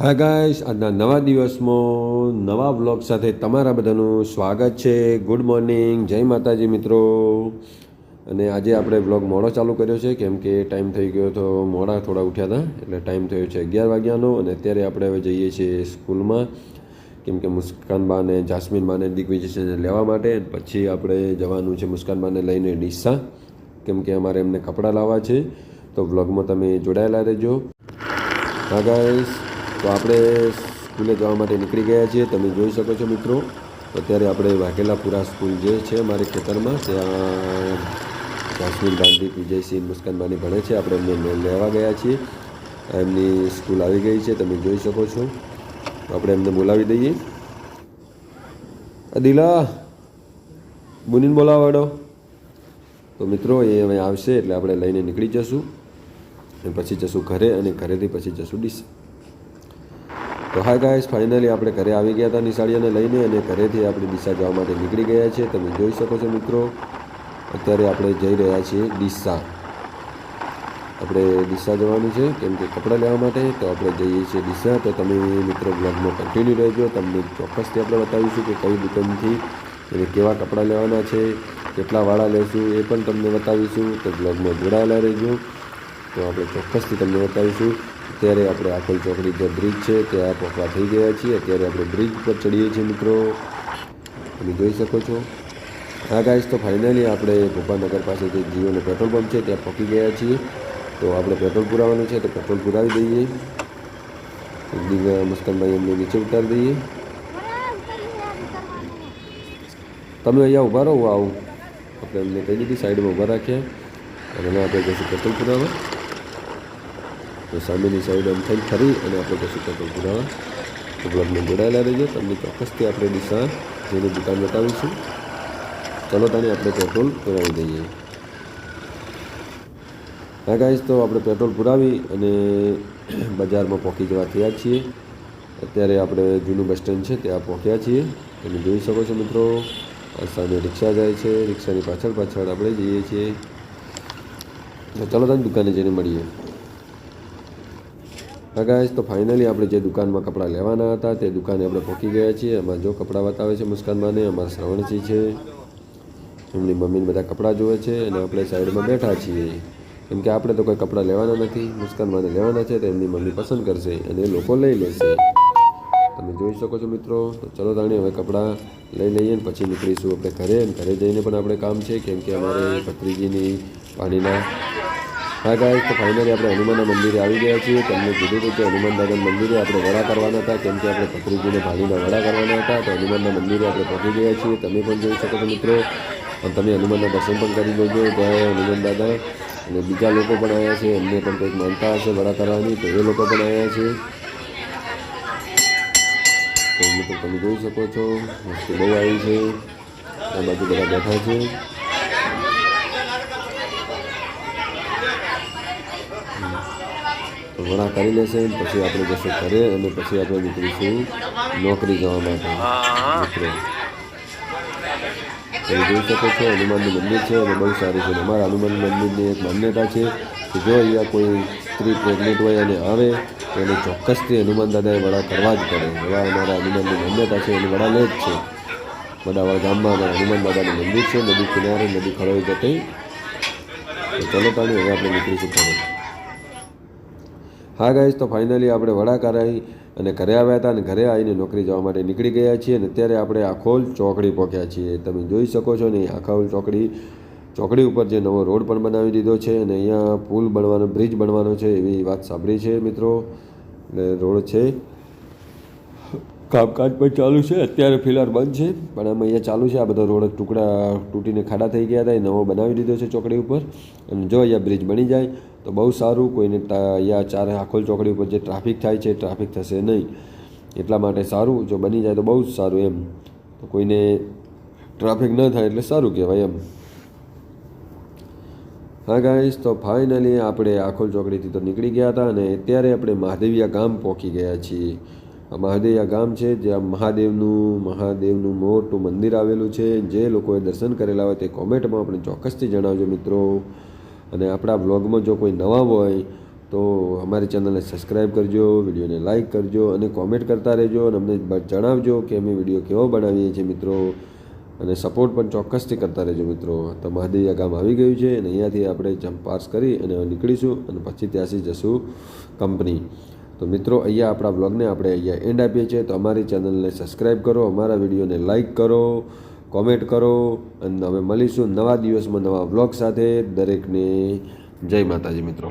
હા ગાઈસ આજના નવા દિવસમાં નવા બ્લોગ સાથે તમારા બધાનું સ્વાગત છે. ગુડ મોર્નિંગ જય માતાજી મિત્રો. અને આજે આપણે બ્લોગ મોડો ચાલુ કર્યો છે, કેમ કે ટાઈમ થઈ ગયો તો મોડા થોડા ઉઠ્યા હતા, એટલે ટાઈમ થયો છે અગિયાર વાગ્યાનો અને અત્યારે આપણે હવે જઈએ છીએ સ્કૂલમાં. કેમ કે મુસ્કાનબા અને જાસ્મીનબાને દિગ્વિજયને લેવા માટે પછી આપણે જવાનું છે મુસ્કાનબાને લઈને ડીસા. કેમ કે અમારે એમને કપડાં લાવવા છે, તો બ્લોગમાં તમે જોડાયેલા રહેજો. હા ગાઈસ તો આપણે સ્કૂલે જવા માટે નીકળી ગયા છીએ. તમે જોઈ શકો છો મિત્રો, અત્યારે આપણે વાઘેલાપુરા સ્કૂલ જે છે અમારે ખેતરમાં ત્યાં કાશ્મીર ગાંધી, વિજયસિંહ મુસ્કાનબાની ભણે છે. આપણે એમને લેવા ગયા છીએ. એમની સ્કૂલ આવી ગઈ છે, તમે જોઈ શકો છો. આપણે એમને બોલાવી દઈએ. અદિલા બુનીન બોલાવાડો. તો મિત્રો, એ હવે આવશે એટલે આપણે લઈને નીકળી જશું. અને પછી જશું ઘરે અને ઘરેથી પછી જશું ડીસા. તો હા ગાઈસ ફાઇનલી આપણે ઘરે આવી ગયા હતા નિશાળીઓને લઈને અને ઘરેથી આપણે ડીસા જવા માટે નીકળી ગયા છીએ. તમે જોઈ શકો છો મિત્રો, અત્યારે આપણે જઈ રહ્યા છીએ ડીસા આપણે ડીસા જવાનું છે, કેમ કે કપડાં લેવા માટે, તો આપણે જઈએ છીએ ડીસા તો તમે મિત્રો બ્લોગમાં કન્ટિન્યુ રહેજો. તમને ચોક્કસથી આપણે બતાવીશું કે કઈ દુકાનથી અને કેવા કપડાં લેવાના છે, કેટલા વાળા લેશું, એ પણ તમને બતાવીશું. તો બ્લોગમાં જોડાયેલા રહેજો. તો આપણે ચોક્કસથી તમને બતાવીશું. અત્યારે આપણે આખોલ ચોકડી જે બ્રિજ છે, ત્યાં પહોંચવા થઈ ગયા છીએ. અત્યારે આપણે બ્રિજ પર ચડીએ છીએ મિત્રો. તમે જોઈ શકો છો. હા ગાઈસ તો ફાઇનલી આપણે ગોપાલનગર પાસે જે જીઓનો પેટ્રોલ પંપ છે, ત્યાં પહોંચી ગયા છીએ. તો આપણે પેટ્રોલ પુરાવાનું છે, તો પેટ્રોલ પુરાવી દઈએ. મુસ્કાનભાઈ એમને નીચે ઉતારી દઈએ. તમે અહીંયા ઊભા રહો આવું. આપણે એમને કહી દીધી, સાઈડમાં ઊભા રાખ્યા અને આપણે જઈશું પેટ્રોલ પુરાવા. તો સામેની સાઈડ આમ થઈને ફરી અને આપણે પછી પેટ્રોલ પુરાવા તો બ્લોગમાં જોડાયેલા રહેજો તમને ચોક્કસથી આપણે દિશા જેની દુકાન બતાવીશું ચલો તાને આપણે પેટ્રોલ પુરાવી દઈએ હા ગાઈશ તો આપણે પેટ્રોલ પુરાવી અને બજારમાં પહોંચી જવા થયા છીએ અત્યારે આપણે જૂનું બસ સ્ટેન્ડ છે ત્યાં પહોંચ્યા છીએ તમે જોઈ શકો છો મિત્રો સામે રિક્ષા જાય છે રિક્ષાની પાછળ પાછળ આપણે જઈએ છીએ ચલો તાને દુકાને જઈને મળીએ ગાઈસ તો ફાઇનલી આપણે જે દુકાનમાં કપડાં લેવાના હતા તે દુકાને આપણે પહોંચી ગયા છીએ. એમાં જો કપડાં બતાવે છે મુસ્કાનબાને અમારા શ્રવણજી છે. એમની મમ્મીને બધા કપડાં જોવે છે અને આપણે સાઈડમાં બેઠા છીએ. કેમ કે આપણે તો કોઈ કપડાં લેવાના નથી મુસ્કાનબાને લેવાના છે, તો એમની મમ્મી પસંદ કરશે અને એ લોકો લઈ લેશે. તમે જોઈ શકો છો મિત્રો, તો ચલો તાણી હવે કપડાં લઈ લઈએ ને પછી નીકળીશું આપણે ઘરે ઘરે જઈને પણ આપણે કામ છે. કેમ કે અમારે ભત્રીજીની પાણીના હા ગાય તો ફાઇનલી આપણે હનુમાનના મંદિરે આવી ગયા છીએ. તમને કીધું હતું કે હનુમાન દાદાના મંદિરે આપણે વડા કરવાના હતા, કેમ કે આપણે ભત્રીજીને ભાગીના વડા કરવાના હતા. તો હનુમાનના મંદિરે આપણે પહોંચી ગયા છીએ. તમે પણ જોઈ શકો છો મિત્રો. અને તમે હનુમાનના દર્શન પણ કરી લેજો. જય હનુમાન દાદા. અને બીજા લોકો પણ આવ્યા છે. એમને પણ કંઈક માનતા હશે વડા કરવાની. તો એ લોકો પણ આવ્યા છે. તો મિત્રો, તમે જોઈ શકો છો. બહુ આવી છે. આ બાજુ બધા બેઠા છે. વડા કરી લેશે, પછી આપણે જશું ઘરે અને પછી આપણે નીકળીશું નોકરી જવા માટે. મિત્રો. જોઈ શકો છો, હનુમાનનું મંદિર છે અને બહુ સારું છે. અમારા હનુમાન મંદિરની એક માન્યતા છે કે જો અહીંયા કોઈ સ્ત્રી પ્રેગ્નેન્ટ હોય અને આવે એને ચોક્કસથી હનુમાન દાદાએ વડા કરવા જ પડે. એવા અમારા હનુમાનની માન્યતા છે એને વડા લે જ છે. વડાવાડ ગામમાં અમારા હનુમાન દાદાનું મંદિર છે, નદી કિનારે, નદી ખળોઈ જતી. તો ચલો પાણી હવે આપણે નીકળીશું ઘરે. હા ગાઈસ તો ફાઇનલી આપણે વડા કરાવી અને ઘરે આવ્યા હતા અને ઘરે આવીને નોકરી જવા માટે નીકળી ગયા છીએ અને અત્યારે આપણે આખોલ ચોકડી પહોંચ્યા છીએ. તમે જોઈ શકો છો ને આખોલ ચોકડી ચોકડી ઉપર જે નવો રોડ પણ બનાવી દીધો છે અને અહીંયા પુલ બનવાનો બ્રિજ બનવાનો છે એવી વાત સાંભળી છે મિત્રો. એટલે રોડ છે. કામકાજ પણ ચાલુ છે, અત્યારે ફિલહાલ બંધ છે, પણ આમાં અહીંયા ચાલુ છે. આ બધા રોડ ટુકડા તૂટીને ખાડા થઈ ગયા હતા, એ નવો બનાવી દીધો છે ચોકડી ઉપર. અને જો અહીંયા બ્રિજ બની જાય તો બહુ સારું, કોઈને યા ચારે આખોલ ચોકડી ઉપર જે ટ્રાફિક થાય છે, ટ્રાફિક થશે નહીં. એટલા માટે સારું, જો બની જાય તો બહુ જ સારું એમ. તો કોઈને ટ્રાફિક ન થાય એટલે સારું કહેવાય એમ. હા ગાઈશ તો ફાઇનલી આપણે આખોલ ચોકડીથી તો નીકળી ગયા હતા અને અત્યારે આપણે મહાદેવિયા ગામ પહોંચી ગયા છીએ. આ મહાદેવિયા ગામ છે, જ્યાં મહાદેવનું મહાદેવનું મોટું મંદિર આવેલું છે. જે લોકોએ દર્શન કરેલા હોય તે કોમેન્ટમાં આપણે ચોક્કસથી જણાવજો મિત્રો. અને આપણા બ્લોગમાં જો કોઈ નવા હોય, તો અમારી ચેનલને સબસ્ક્રાઈબ કરજો, વિડીયોને લાઇક કરજો અને કોમેન્ટ કરતા રહેજો અને અમને જણાવજો કે અમે વીડિયો કેવો બનાવીએ છીએ મિત્રો. અને સપોર્ટ પણ ચોક્કસથી કરતા રહેજો મિત્રો. તો મહાદેવિયા ગામ આવી ગયું છે અને અહીંયાથી આપણે જમ્પ પાસ કરી અને નીકળીશું અને પછી ત્યાંથી જશું કંપની. તો મિત્રો, અહીંયા આપણા બ્લોગને આપણે અહીંયા એન્ડ આપીએ છીએ. તો અમારી ચેનલને સબસ્ક્રાઈબ કરો, અમારા વિડીયોને લાઇક કરો કોમેન્ટ કરો અને અમે મળીશું નવા દિવસમાં નવા બ્લોગ સાથે. દરેકને જય માતાજી મિત્રો.